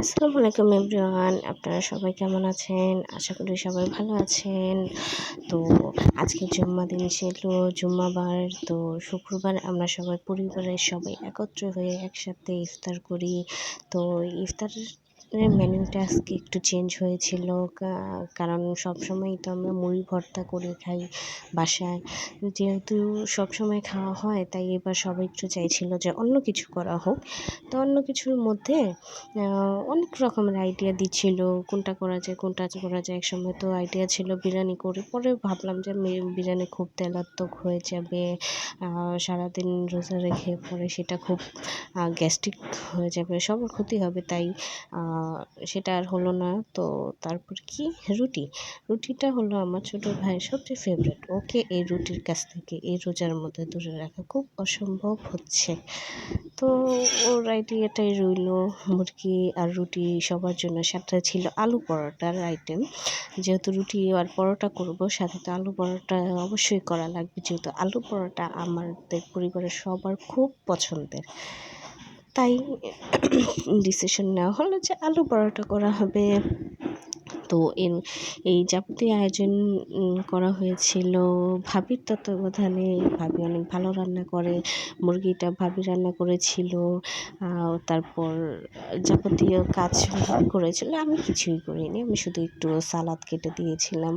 আসসালামু আলাইকুম এভরিওয়ান, আপনারা সবাই কেমন আছেন? আশা করি সবাই ভালো আছেন। তো আজকে জুম্মা দিন ছিল, জুম্মাবার, তো শুক্রবার আমরা সবাই পরিবারের সবাই একত্র হয়ে একসাথে ইফতার করি। তো আজকে একটু চেঞ্জ হয়েছিল কারণ সবসময় তো আমরা মুড়ি ভর্তা করে খাই বাসায়। যেহেতু সবসময় খাওয়া হয়, তাই এবার সবাই একটু চাইছিল যে অন্য কিছু করা হোক। তো অন্য কিছুর মধ্যে অনেক রকমের আইডিয়া দিচ্ছিল, কোনটা করা যায়, কোনটা করা যায়। একসময় তো আইডিয়া ছিল বিরিয়ানি করে, পরে ভাবলাম যে বিরিয়ানি খুব তেলাত্মক হয়ে যাবে সারাদিন রোজা রেখে পরে সেটা খুব গ্যাস্ট্রিক হয়ে যাবে, সবার ক্ষতি হবে, তাই সেটা আর হলো না। তো তারপর কি? রুটি। রুটিটা হলো আমার ছোটো ভাইয়ের সবচেয়ে ফেভারিট ওকে এই রুটির কাছ থেকে এই রোজার মধ্যে দূরে রাখা খুব অসম্ভব হচ্ছে। তো ওর আইডিয়াটাই রইল মুরগি আর রুটি সবার জন্য। সাথে ছিল আলু পরোটার আইটেম যেহেতু রুটি আর পরোটা করব, সাথে তো আলু পরোটা অবশ্যই করা লাগবে। যেহেতু আলু পরোটা আমাদের পরিবারের সবার খুব পছন্দের। তাই ডিসিশন নেওয়া হলো যে আলু পরোটা করা হবে। তো এর, এই যাবতীয় আয়োজন করা হয়েছিল। ভাবির তত্ত্বাবধানে ভাবি অনেক ভালো রান্না করে। মুরগিটা ভাবি রান্না করেছিল। তারপর যাবতীয় কাজ করেছিল। আমি কিছুই করিনি। আমি শুধু একটু সালাদ কেটে দিয়েছিলাম।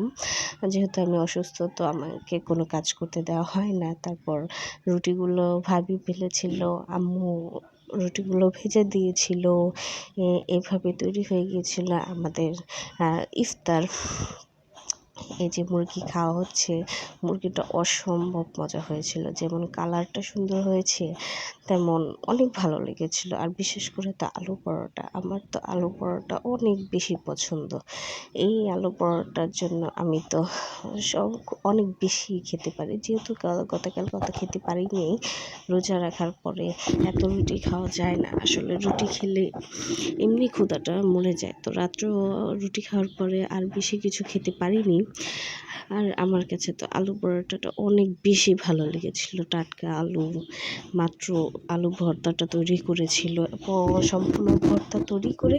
যেহেতু আমি অসুস্থ, তো আমাকে কোনো কাজ করতে দেওয়া হয় না। তারপর রুটিগুলো ভাবি ফেলেছিল। আম্মু রুটিগুলো ভেজে দিয়েছিল এভাবে তৈরি হয়ে গিয়েছিল আমাদের ইফতার। এই যে মুরগি খাওয়া হচ্ছে, মুরগিটা অসম্ভব মজা হয়েছিল। যেমন কালারটা সুন্দর হয়েছে, তেমন অনেক ভালো লেগেছিল। আর বিশেষ করে তো আলু পরোটা। আমার তো আলু পরোটা অনেক বেশি পছন্দ। এই আলু পরোটার জন্য আমি তো সব অনেক বেশি খেতে পারি। যেহেতু গতকাল কত খেতে পারিনি, রোজা রাখার পরে এত রুটি খাওয়া যায় না। আসলে রুটি খেলে এমনি ক্ষুধাটা মরে যায়। তো রাত্র রুটি খাওয়ার পরে আর বেশি কিছু খেতে পারিনি। আর আমার কাছে তো আলু পরোটাটা অনেক বেশি ভালো লেগেছিল। টাটকা আলু, মাত্র আলু ভর্তাটা তৈরি করেছিল। সম্পূর্ণ ভর্তা তৈরি করে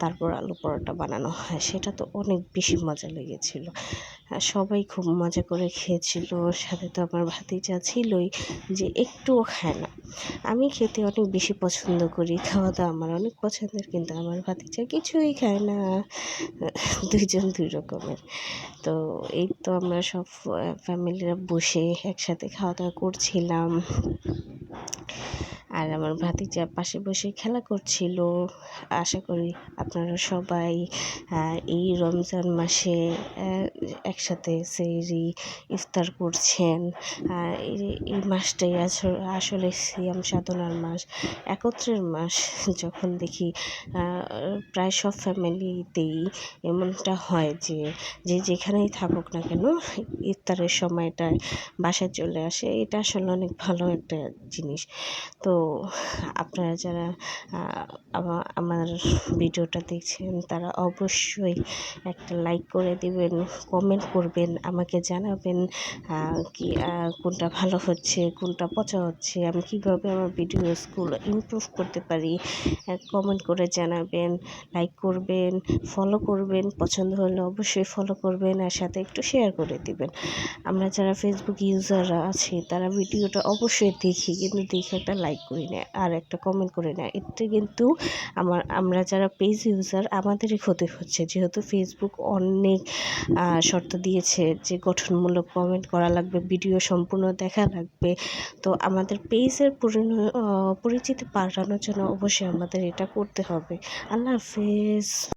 তারপর আলু পরোটা বানানো হয়। সেটা তো অনেক বেশি মজা লেগেছিল। সবাই খুব মজা করে খেয়েছিল। সাথে তো আমার ভাতিজা ছিলই যে একটুও খায় না। আমি খেতে অনেক বেশি পছন্দ করি। খাওয়া দাওয়া আমার অনেক পছন্দের কিন্তু আমার ভাতিজা কিছুই খায় না। দুইজন দুই রকমের। তো এই তো আমরা সব ফ্যামিলিরা বসে একসাথে খাওয়া দাওয়া করছিলাম। আর আমার ভাতিজা পাশে বসে খেলা করছিল। আশা করি আপনারা সবাই এই রমজান মাসে একসাথে সেরি ইফতার করছেন। এই মাসটাই আসলে সিয়াম সাধনার মাস। একত্রের মাস যখন দেখি প্রায় সব ফ্যামিলিতেই এমনটা হয় যে যে যেখানেই থাকুক না কেন, ইফতারের সময়টায় বাসায় চলে আসে। এটা আসলে অনেক ভালো একটা জিনিস। তো আপনারা যারা আমার ভিডিওটা দেখছেন, তারা অবশ্যই একটা লাইক করে দেবেন কমেন্ট করবেন, আমাকে জানাবেন কি কোনটা ভালো হচ্ছে, কোনটা পচা হচ্ছে, আমি কীভাবে আমার ভিডিওসগুলো ইমপ্রুভ করতে পারি কমেন্ট করে জানাবেন লাইক করবেন ফলো করবেন, পছন্দ হলে অবশ্যই ফলো করবেন, আর সাথে একটু শেয়ার করে দিবেন। আমরা যারা ফেসবুক ইউজাররা আছি, তারা ভিডিওটা অবশ্যই দেখি, কিন্তু দেখে একটা লাইক করি না, আর একটা কমেন্ট করে না এতে কিন্তু আমার, আমরা যারা পেজ ইউজার আমাদেরই ক্ষতি হচ্ছে। যেহেতু ফেসবুক অনেক শর্ত দিয়েছে যে গঠনমূলক কমেন্ট করা লাগবে ভিডিও সম্পূর্ণ দেখা লাগবে। তো আমাদের পেজের পরিচিতি পাল্টানোর জন্য অবশ্যই আমাদের এটা করতে হবে। আল্লাহ হাফেজ।